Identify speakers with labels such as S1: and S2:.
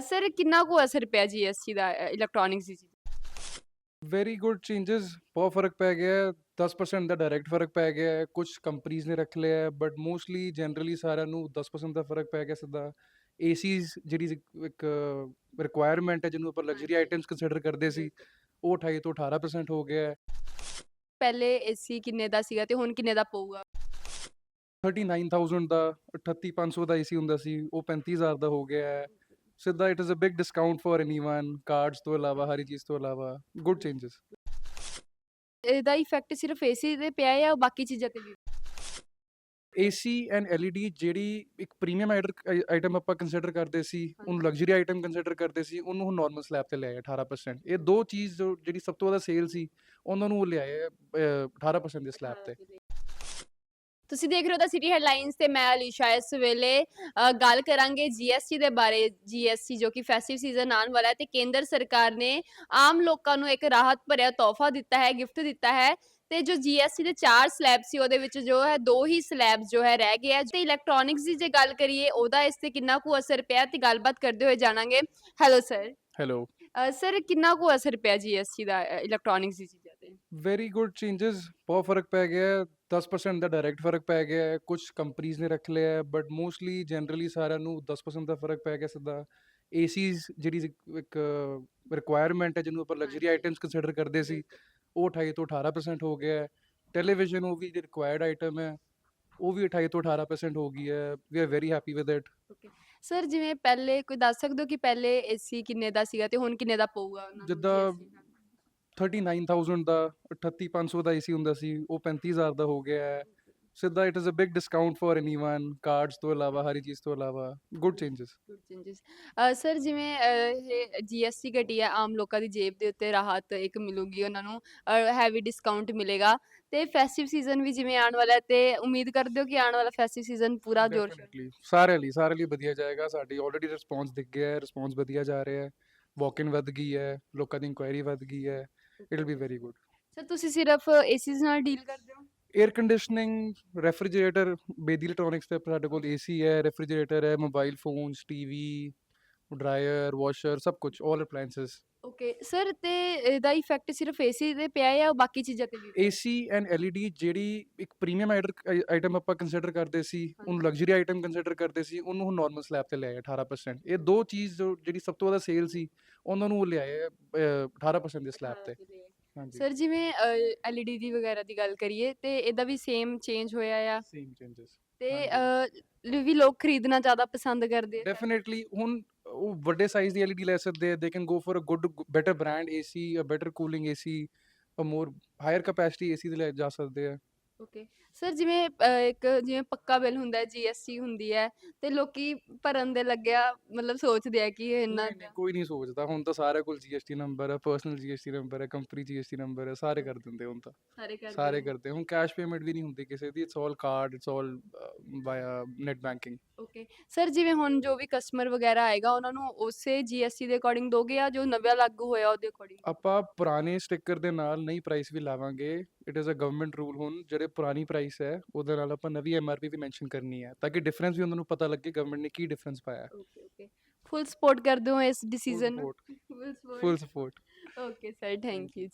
S1: Sir ਕਿੰਨਾ ਕੁ ਅਸਰ ਪਿਆ ਜੀਐਸਟੀ ਦਾ ਇਲੈਕਟ੍ਰੋਨਿਕਸ ਦੀ ਚੀਜ਼ਾਂ
S2: ਵੈਰੀ ਗੁੱਡ ਚੇਂजेस ਬਹੁਤ ਫ਼ਰਕ ਪੈ ਗਿਆ ਹੈ 10% ਦਾ ਡਾਇਰੈਕਟ ਫ਼ਰਕ ਪੈ ਗਿਆ ਹੈ ਕੁਝ ਕੰਪਨੀਆਂ ਨੇ ਰੱਖ ਲਿਆ ਹੈ ਬਟ ਮੋਸਟਲੀ ਜਨਰਲੀ ਸਾਰਿਆਂ ਨੂੰ 10% ਦਾ ਫ਼ਰਕ ਪੈ ਗਿਆ ਸਿੱਧਾ। ਏਸੀਜ਼ ਜਿਹੜੀ ਇੱਕ- ਇੱਕ ਰਿਕੁਆਇਰਮੈਂਟ ਹੈ ਜਿਹਨੂੰ ਆਪਾਂ ਲਗਜ਼ਰੀ ਆਈਟਮਸ ਕੰਸੀਡਰ ਕਰਦੇ ਸੀ ਉਹ 28 ਤੋਂ 18% ਹੋ ਗਿਆ ਹੈ।
S1: ਪਹਿਲੇ ਏਸੀ ਕਿੰਨੇ ਦਾ ਸੀਗਾ ਤੇ ਹੁਣ ਕਿੰਨੇ ਦਾ ਪਊਗਾ?
S2: 39000 ਦਾ 38500 ਦਾ ਏਸੀ ਹੁੰਦਾ ਸੀ ਉਹ 35000 ਦਾ ਹੋ ਗਿਆ ਹੈ। ਸਿੱਧਾ it is a big discount for anyone cards ਤੋਂ ਇਲਾਵਾ ਹਰ ਚੀਜ਼ ਤੋਂ ਇਲਾਵਾ ਗੁੱਡ ਚੇਂजेस
S1: ਇਹਦਾ ਇਫੈਕਟ ਸਿਰਫ ਏਸੀ ਤੇ ਪਿਆ ਹੈ ਜਾਂ ਬਾਕੀ ਚੀਜ਼ਾਂ ਤੇ ਵੀ?
S2: ਏਸੀ ਐਂਡ ਐਲਈਡੀ ਜਿਹੜੀ ਇੱਕ ਪ੍ਰੀਮੀਅਮ ਆਈਟਮ ਆਪਾਂ ਕੰਸੀਡਰ ਕਰਦੇ ਸੀ ਉਹਨੂੰ ਲਗਜ਼ਰੀ ਆਈਟਮ ਕੰਸੀਡਰ ਕਰਦੇ ਸੀ ਉਹਨੂੰ ਹੁਣ ਨਾਰਮਲ ਸਲੈਬ ਤੇ ਲਿਆਇਆ 18% ਇਹ ਦੋ ਚੀਜ਼ ਜਿਹੜੀ ਸਭ ਤੋਂ ਜ਼ਿਆਦਾ ਸੇਲ ਸੀ ਉਹਨਾਂ ਨੂੰ ਲਿਆਇਆ 18% ਦੇ ਸਲੈਬ ਤੇ।
S1: ਤੁਸੀਂ ਦੇਖ ਰਹੇ ਹੋ ਤਾਂ ਸਿਟੀ ਹੈਡਲਾਈਨਸ ਤੇ ਮੈਂ ਅਲੀਸ਼ਾ ਇਸ ਵੇਲੇ ਗੱਲ ਕਰਾਂਗੇ ਜੀਐਸਟੀ ਦੇ ਬਾਰੇ ਜੀਐਸਟੀ ਜੋ ਕਿ ਫੈਸਟਿਵ ਸੀਜ਼ਨ ਆਉਣ ਵਾਲਾ ਹੈ ਤੇ ਕੇਂਦਰ ਸਰਕਾਰ ਨੇ ਆਮ ਲੋਕਾਂ ਨੂੰ ਇੱਕ ਰਾਹਤ ਭਰਿਆ ਤੋਹਫਾ ਦਿੱਤਾ ਹੈ ਗਿਫਟ ਦਿੱਤਾ ਹੈ ਤੇ ਜੋ ਜੀਐਸਟੀ ਦੇ ਚਾਰ ਸਲੈਬ ਸੀ ਉਹਦੇ ਵਿੱਚ ਜੋ ਹੈ ਦੋ ਹੀ ਸਲੈਬ ਜੋ ਹੈ ਰਹਿ ਗਏ ਆ ਤੇ ਇਲੈਕਟ੍ਰੋਨਿਕਸ ਦੀ ਜੇ ਗੱਲ ਕਰੀਏ ਉਹਦਾ ਇਸ ਤੇ ਕਿੰਨਾ ਕੁ ਅਸਰ ਪਿਆ ਤੇ ਗੱਲਬਾਤ ਕਰਦੇ ਹੋਏ ਜਾਣਾਂਗੇ। ਹੈਲੋ ਸਰ
S2: ਹੈਲੋ
S1: ਸਰ ਕਿੰਨਾ ਕੁ ਅਸਰ ਪਿਆ ਜੀਐਸਟੀ ਦਾ ਇਲੈਕਟ੍ਰੋਨਿਕਸ ਦੀ ਚੀਜ਼ਾਂ
S2: ਵੈਰੀ ਗੁੱਡ ਚੇਂजेस ਬਹੁਤ ਫ਼ਰਕ ਪੈ ਗਿਆ ਹੈ 10% ਦਾ ਡਾਇਰੈਕਟ ਫ਼ਰਕ ਪੈ ਗਿਆ ਹੈ ਕੁਝ ਕੰਪਨੀਆਂ ਨੇ ਰੱਖ ਲਿਆ ਹੈ ਬਟ ਮੋਸਟਲੀ ਜਨਰਲੀ ਸਾਰਿਆਂ ਨੂੰ 10% ਦਾ ਫ਼ਰਕ ਪੈ ਗਿਆ ਸਿੱਧਾ ਏਸੀਜ਼ ਜਿਹੜੀ ਇੱਕ- ਰਿਕੁਆਇਰਮੈਂਟ ਹੈ ਜਿਹਨੂੰ ਆਪਾਂ ਲਗਜ਼ਰੀ ਆਈਟਮਸ ਕੰਸੀਡਰ ਕਰਦੇ ਸੀ ਉਹ 28 ਤੋਂ 18% ਹੋ ਗਿਆ ਹੈ ਟੈਲੀਵਿਜ਼ਨ ਉਹ ਵੀ ਰਿਕੁਆਇਰਡ ਆਈਟਮ ਹੈ ਉਹ ਵੀ 28 ਤੋਂ 18% ਹੋ ਗਈ ਹੈ we are very happy with it
S1: sir ਜਿਵੇਂ ਪਹਿਲੇ ਕੋਈ ਦੱਸ ਸਕਦੇ ਹੋ ਕਿ ਪਹਿਲੇ ਏਸੀ ਕਿੰਨੇ ਦਾ ਸੀਗਾ ਤੇ ਹੁਣ ਕਿੰਨੇ ਦਾ ਪਊਗਾ ਉਹਨਾਂ ਨੂੰ
S2: ਜਿੱਦਾਂ? 39000 ਦਾ 38500 ਦਾ AC ਹੁੰਦਾ ਸੀ ਉਹ 35000 ਦਾ ਹੋ ਗਿਆ ਹੈ। ਸਿੱਧਾ it is a big discount for anyone cards ਤੋਂ ਇਲਾਵਾ ਹਰ ਚੀਜ਼ ਤੋਂ ਇਲਾਵਾ ਗੁੱਡ ਚੇਂजेस
S1: ਸਰ ਜਿਵੇਂ ਇਹ ਜੀਐਸਟੀ ਘਟੀ ਹੈ ਆਮ ਲੋਕਾਂ ਦੀ ਜੇਬ ਦੇ ਉੱਤੇ ਰਾਹਤ ਇੱਕ ਮਿਲੂਗੀ ਉਹਨਾਂ ਨੂੰ ਹੈਵੀ ਡਿਸਕਾਊਂਟ ਮਿਲੇਗਾ। ਤੇ ਫੈਸਟਿਵ ਸੀਜ਼ਨ ਵੀ ਜਿਵੇਂ ਆਉਣ ਵਾਲਾ ਹੈ ਤੇ ਉਮੀਦ ਕਰਦੇ ਹੋ ਕਿ ਆਉਣ ਵਾਲਾ ਫੈਸਟਿਵ ਸੀਜ਼ਨ ਪੂਰਾ ਜ਼ੋਰ ਸਾਰੇ?
S2: ਲਈ ਸਾਰੇ ਲਈ ਵਧੀਆ ਜਾਏਗਾ। ਸਾਡੀ ਆਲਰੇਡੀ ਰਿਸਪੌਂਸ ਦਿਖ ਗਿਆ ਹੈ ਰਿਸਪੌਂਸ ਵਧੀਆ ਜਾ ਰਿਹਾ ਹੈ। ਵਾਕ ਇਨ ਵੱਧ ਗਈ ਹੈ ਲੋਕਾਂ ਦੀ ਇਨਕੁਆਇਰੀ ਵੱਧ ਗਈ ਹੈ। It will be very good
S1: sir ਤੁਸੀਂ ਸਿਰਫ ਏਸੀਜ਼ ਨਾਲ ਡੀਲ ਕਰਦੇ ਹੋ?
S2: Air conditioning refrigerator Bedi electronics ਤੇ ਸਾਡੇ ਕੋਲ ਏਸੀ ਹੈ ਰੈਫਰੀਜਰੇਟਰ ਹੈ mobile phones TV dryer washer ਸਭ ਕੁਝ ਆਲ ਅਪਲਾਈਐਂਸਸ
S1: ਓਕੇ ਸਰ ਤੇ ਇਹਦਾ ਇਫੈਕਟ ਸਿਰਫ ਏਸੀ ਤੇ ਪਿਆ ਹੈ ਜਾਂ ਬਾਕੀ ਚੀਜ਼ਾਂ ਤੇ ਵੀ
S2: ਏਸੀ ਐਂਡ ਐਲਈਡੀ ਜਿਹੜੀ ਇੱਕ ਪ੍ਰੀਮੀਅਮ ਆਈਟਮ ਆਪਾਂ ਕੰਸੀਡਰ ਕਰਦੇ ਸੀ ਉਹਨੂੰ ਲਗਜ਼ਰੀ ਆਈਟਮ ਕੰਸੀਡਰ ਕਰਦੇ ਸੀ ਉਹਨੂੰ ਹੁਣ ਨਾਰਮਲ ਸਲੈਬ ਤੇ ਲਿਆਏ 18% ਇਹ ਦੋ ਚੀਜ਼ ਜੋ ਜਿਹੜੀ ਸਭ ਤੋਂ ਜ਼ਿਆਦਾ ਸੇਲ ਸੀ ਉਹਨਾਂ ਨੂੰ ਲਿਆਏ ਅਹ, 18% ਦੇ ਸਲੈਬ ਤੇ ਹਾਂਜੀ
S1: ਸਰ ਜਿਵੇਂ ਐਲਈਡੀ ਦੀ ਵਗੈਰਾ ਦੀ ਗੱਲ ਕਰੀਏ ਤੇ ਇਹਦਾ ਵੀ ਸੇਮ ਚੇਂਜ ਹੋਇਆ ਆ
S2: ਸੇਮ ਚੇਂजेस
S1: ਤੇ ਵੀ ਲੋਕ ਖਰੀਦਣਾ ਜ਼ਿਆਦਾ ਪਸੰਦ ਕਰਦੇ ਆ
S2: ਡੈਫੀਨਿਟਲੀ ਹੁਣ ਉਹ ਵੱਡੇ ਸਾਈਜ਼ ਦੀ ਐਲਈਡੀ ਲੈ ਸਕਦੇ ਆ they can go for a good better brand AC a better cooling AC a more higher capacity AC ਦੇ ਲੈ ਜਾ ਸਕਦੇ ਆ।
S1: ਓਕੇ ਸਰ ਜਿਵੇਂ ਇੱਕ ਜਿਵੇਂ ਪੱਕਾ ਬਿੱਲ ਹੁੰਦਾ ਹੈ ਜੀਐਸਟੀ ਹੁੰਦੀ ਹੈ ਤੇ ਲੋਕੀ ਭਰਨ ਦੇ ਲੱਗਿਆ ਮਤਲਬ ਸੋਚਦੇ ਆ ਕਿ ਇਹ ਇੰਨਾ
S2: ਨਹੀਂ, ਨਹੀਂ, ਕੋਈ ਨਹੀਂ ਸੋਚਦਾ। ਹੁਣ ਤਾਂ ਸਾਰਿਆਂ ਕੋਲ ਜੀਐਸਟੀ ਨੰਬਰ ਹੈ ਪਰਸਨਲ ਜੀਐਸਟੀ ਨੰਬਰ ਹੈ ਕੰਪਨੀ ਜੀਐਸਟੀ ਨੰਬਰ ਹੈ ਸਾਰੇ ਕਰ ਦਿੰਦੇ ਹੁਣ ਤਾਂ।
S1: ਸਾਰੇ ਕਰਦੇ
S2: ਸਾਰੇ
S1: ਨੇ।
S2: ਕਰਦੇ। ਹੁਣ ਕੈਸ਼ ਪੇਮੈਂਟ ਵੀ ਨਹੀਂ ਹੁੰਦੀ ਕਿਸੇ ਦੀ it's all card it's all via net banking
S1: okay sir ਜਿਵੇਂ ਹੁਣ ਜੋ ਵੀ ਕਸਟਮਰ ਵਗੈਰਾ ਆਏਗਾ ਉਹਨਾਂ ਨੂੰ ਉਸੇ ਜੀਐਸਟੀ ਦੇ ਅਕੋਰਡਿੰਗ ਦੋਗੇ ਜਾਂ ਜੋ ਨਵਾਂ ਲਾਗੂ ਹੋਇਆ ਉਹਦੇ ਅਕੋਰਡਿੰਗ
S2: ਆਪਾਂ ਪੁਰਾਣੇ ਸਟicker ਦੇ ਨਾਲ ਨਈ ਪ੍ਰਾਈਸ ਵੀ ਲਾਵਾਂਗੇ। It is a government rule ਹੁਣ ਜਿਹੜੇ ਪੁਰਾਣੀ ਪ੍ਰਾਈਸ ਹੈ ਉਹਦੇ ਨਾਲ ਆਪਾਂ ਨਵੀਂ ਐਮਆਰਪੀ ਵੀ ਮੈਂਸ਼ਨ ਕਰਨੀ ਹੈ ਤਾਂ ਕਿ ਡਿਫਰੈਂਸ ਵੀ ਉਹਨਾਂ ਨੂੰ ਪਤਾ ਲੱਗੇ ਗਵਰਨਮੈਂਟ ਨੇ ਕੀ ਡਿਫਰੈਂਸ ਪਾਇਆ।
S1: ਓਕੇ ਓਕੇ ਫੁੱਲ ਸਪੋਰਟ ਕਰਦੇ ਹੋ ਇਸ ਡਿਸੀਜਨ ਨੂੰ।
S2: Full
S1: full
S2: full support
S1: okay sir thank you